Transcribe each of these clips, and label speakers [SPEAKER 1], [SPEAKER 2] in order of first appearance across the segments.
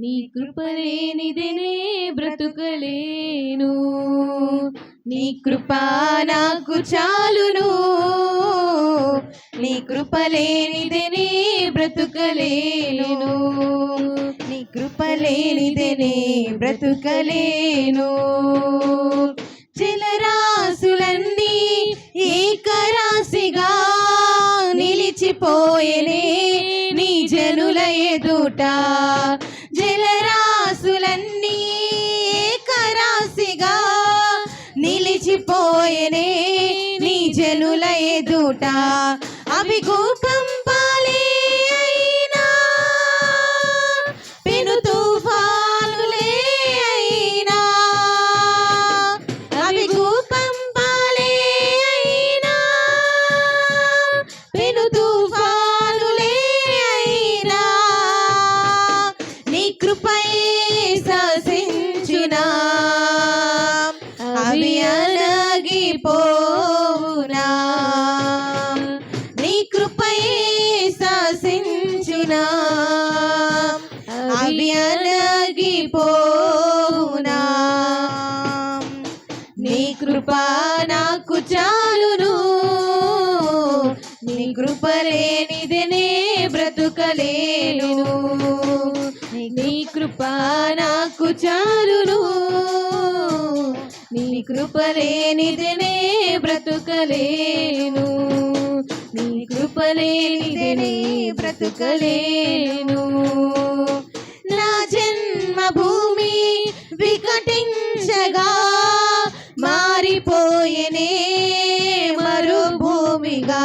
[SPEAKER 1] నీ కృపలేనిదనే బ్రతుకలేను. నీ కృపా నాకు చాలును. నీ కృపలేనిదనే బ్రతుకలేను. నీ కృపలేనిదనే బ్రతుకలేను. జలరాశులన్నీ ఏకరాశిగా నిలిచిపోయేనే నీ జనుల ఎదుట. అభిగూపం పాలే అయినా పెను తుఫానులే అయినా అభిగూపం పాలే అయినా పెను తుఫానులే అయినా. నీ కృపయే శాసించిన అవి అలగిపోవునా వ్యనగిపోనా నీ కృప నాకు చాలును. నీ కృప లేనిదనే బ్రతుకలేను నీ కృప నాకు చాలును. నీ కృప లేనిదనే బ్రతుకలేను నీ కృప లేనిదనే బ్రతుకలేను భూమి వికటించగా మారిపోయినే మరుభూమిగా.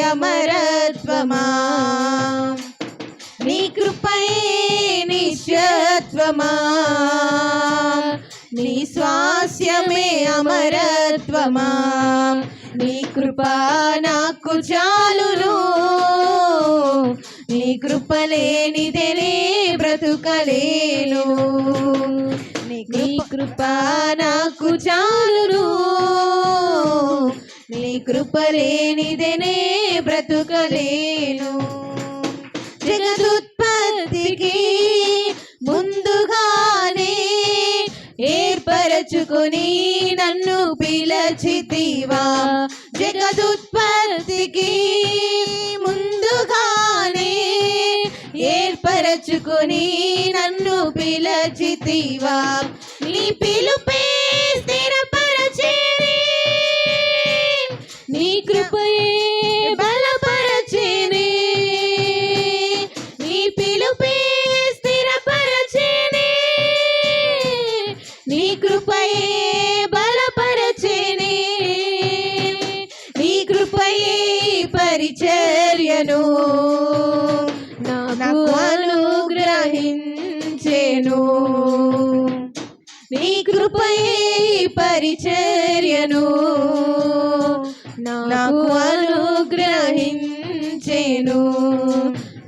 [SPEAKER 1] అమరత్వమా? నీ కృపయే నిత్యత్వమా? నీ స్వాస్యమే అమరత్వమా? నీ కృప నాకు చాలును. నీ కృప లేనిదనే బ్రతుకలేను. నీ కృప నాకు చాలును. కృపలేనిదనే బ్రతుకలేను. జగదుత్పత్తికి ముందుగానే ఏర్పరచుకొని నన్ను పిలచితివా. జగదుత్పత్తికి ముందుగానే ఏర్పరచుకొని నన్ను పిలచితివా. నీ పిలుపే నీ కృపయే బలపరచేనే. నీ కృపయే పరిచర్యను నాకు అనుగ్రహించెను. నీ కృపయే పరిచర్యను నాకు అనుగ్రహించెను.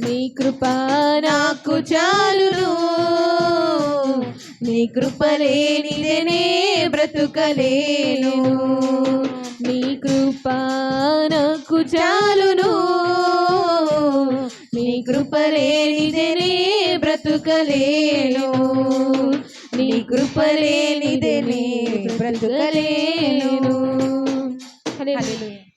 [SPEAKER 1] నీ కృప నాకు చాలును. నీ కృపలేనిదనే బ్రతుకలేను. నీ కృప నాకు చాలును. నీ కృపలేనిదనే బ్రతుకలేను. నీ కృపలేనిదనే బ్రతుకలేను. హల్లెలూయా